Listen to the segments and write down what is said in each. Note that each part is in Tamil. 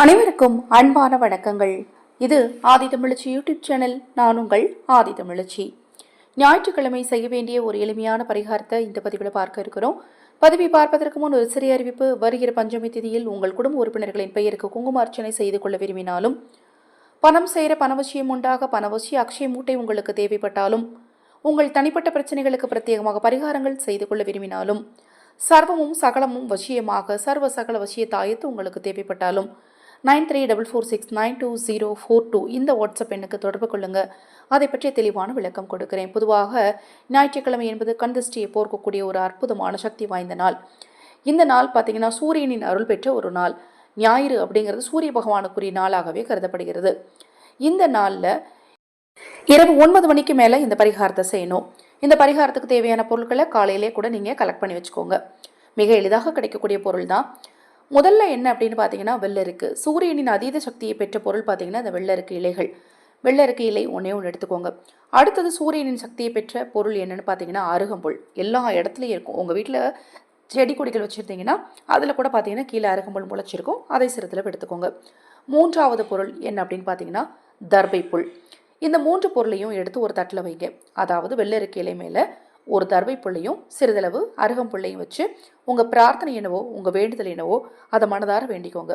அனைவருக்கும் அன்பான வணக்கங்கள். இது ஆதி தமிழச்சி யூடியூப் சேனல். நான் உங்கள் ஆதி தமிழச்சி. ஞாயிற்றுக்கிழமை செய்ய வேண்டிய ஒரு எளிமையான பரிகாரத்தை இந்த பதிவில் பார்க்க இருக்கிறோம். பதிவை பார்ப்பதற்கு முன் ஒரு சிறிய அறிவிப்பு. வருகிற பஞ்சமி திதியில் உங்கள் குடும்ப உறுப்பினர்களின் பெயருக்கு குங்கும அர்ச்சனை செய்து கொள்ள விரும்பினாலும் பணம் செய்கிற பணவசியம் உண்டாக பணவசிய அக்ஷய மூட்டை உங்களுக்கு தேவைப்பட்டாலும் உங்கள் தனிப்பட்ட பிரச்சனைகளுக்கு பிரத்யேகமாக பரிகாரங்கள் செய்து கொள்ள விரும்பினாலும் சர்வமும் சகலமும் வசியமாக சர்வ சகல வசிய தாயத்து உங்களுக்கு தேவைப்பட்டாலும் nine three double four six nine two zero four two இந்த வாட்ஸ்அப் எண்ணுக்கு தொடர்பு கொள்ளுங்கள் அதை பற்றிய தெளிவான விளக்கம் கொடுக்கிறேன். பொதுவாக ஞாயிற்றுக்கிழமை என்பது கந்திஷ்டியை போர்க்கக்கூடிய ஒரு அற்புதமான சக்தி வாய்ந்த நாள். இந்த நாள் பார்த்தீங்கன்னா சூரியனின் அருள் பெற்ற ஒரு நாள். ஞாயிறு அப்படிங்கிறது சூரிய பகவானுக்குரிய நாளாகவே கருதப்படுகிறது. இந்த நாளில் இரவு ஒன்பது மணிக்கு மேலே இந்த பரிகாரத்தை செய்யணும். இந்த பரிகாரத்துக்கு தேவையான பொருட்களை காலையிலே கூட நீங்கள் கலெக்ட் பண்ணி வச்சுக்கோங்க. மிக எளிதாக கிடைக்கக்கூடிய பொருள் தான் முதல்ல என்ன அப்படின்னு பார்த்தீங்கன்னா வெள்ளருக்கு சூரியனின் அதீத சக்தியை பெற்ற பொருள் பார்த்தீங்கன்னா அந்த வெள்ளருக்கு இலைகள். வெள்ளருக்கு இலை ஒன்றே ஒன்று எடுத்துக்கோங்க. அடுத்தது சூரியனின் சக்தியை பெற்ற பொருள் என்னென்னு பார்த்தீங்கன்னா அருகம்புல். எல்லா இடத்துலையும் இருக்கும். உங்கள் வீட்டில் செடி கொடிகள் வச்சுருந்தீங்கன்னா அதில் கூட பார்த்தீங்கன்னா கீழே அருகம்புல் முளைச்சிருக்கும். அதை சிறுத்தில் எடுத்துக்கோங்க. மூன்றாவது பொருள் என்ன அப்படின்னு பார்த்தீங்கன்னா தர்பை புல் இந்த மூன்று பொருளையும் எடுத்து ஒரு தட்டில் வைங்க. அதாவது வெள்ளருக்கு இலை மேலே ஒரு தருவை புள்ளையும் சிறிதளவு அருகம்புள்ளையும் வச்சு உங்கள் பிரார்த்தனை என்னவோ உங்கள் வேண்டுதல் என்னவோ அதை மனதார வேண்டிக்கோங்க.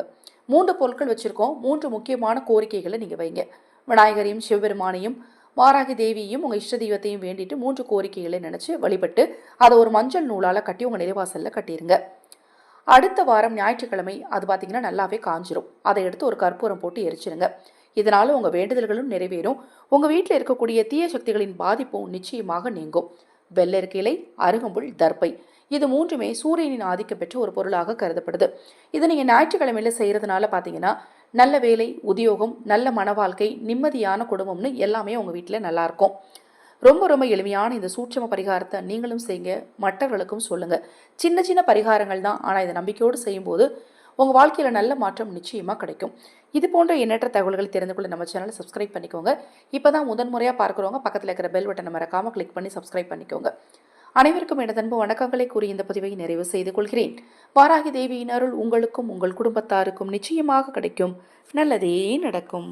மூன்று பொருட்கள் வச்சுருக்கோம். மூன்று முக்கியமான கோரிக்கைகளை நீங்கள் வைங்க. விநாயகரையும் சிவபெருமானையும் வாராகி தேவியையும் உங்கள் இஷ்ட தெய்வத்தையும் வேண்டிட்டு மூன்று கோரிக்கைகளை நினச்சி வழிபட்டு அதை ஒரு மஞ்சள் நூலால் கட்டி உங்கள் நிலைவாசலில் கட்டிடுங்க அடுத்த வாரம் ஞாயிற்றுக்கிழமை அது பார்த்தீங்கன்னா நல்லாவே காஞ்சிரும். அதை எடுத்து ஒரு கற்பூரம் போட்டு எரிச்சிருங்க. இதனால் உங்கள் வேண்டுதல்களும் நிறைவேறும். உங்கள் வீட்டில் இருக்கக்கூடிய தீய சக்திகளின் பாதிப்பும் நிச்சயமாக நீங்கும். வெள்ளரிக்கிளை அருகம்புல் தர்பை. இது மூன்றுமே சூரியனின் ஆதிக்கம் பெற்ற ஒரு பொருளாக கருதப்படுது. இதை நீங்கள் ஞாயிற்றுக்கிழமையில் செய்கிறதுனால பார்த்தீங்கன்னா நல்ல வேலை உத்தியோகம் நல்ல மன வாழ்க்கை நிம்மதியான குடும்பம்னு எல்லாமே உங்கள் வீட்டில் நல்லாயிருக்கும் ரொம்ப ரொம்ப எளிமையான இந்த சூட்சம பரிகாரத்தை நீங்களும் செய்யுங்க மற்றவர்களுக்கும் சொல்லுங்கள் சின்ன சின்ன பரிகாரங்கள் தான். ஆனால் இதை நம்பிக்கையோடு செய்யும்போது உங்கள் வாழ்க்கையில் நல்ல மாற்றம் நிச்சயமாக கிடைக்கும். இது போன்ற எண்ணற்ற தகவல்களை தெரிந்து கொள்ள நம்ம சேனலை சப்ஸ்கிரைப் பண்ணிக்கோங்க. இப்போ தான் முதன் முறையாக பார்க்குறவங்க பக்கத்தில் இருக்கிற பெல் பட்டனை மறக்காமல் கிளிக் பண்ணி சப்ஸ்கிரைப் பண்ணிக்கோங்க. அனைவருக்கும் எனது அன்பு வணக்கங்களை கூறி இந்த பதிவை நிறைவு செய்து கொள்கிறேன். வாராகி தேவியின் அருள் உங்களுக்கும் உங்கள் குடும்பத்தாருக்கும் நிச்சயமாக கிடைக்கும். நல்லதே நடக்கும்.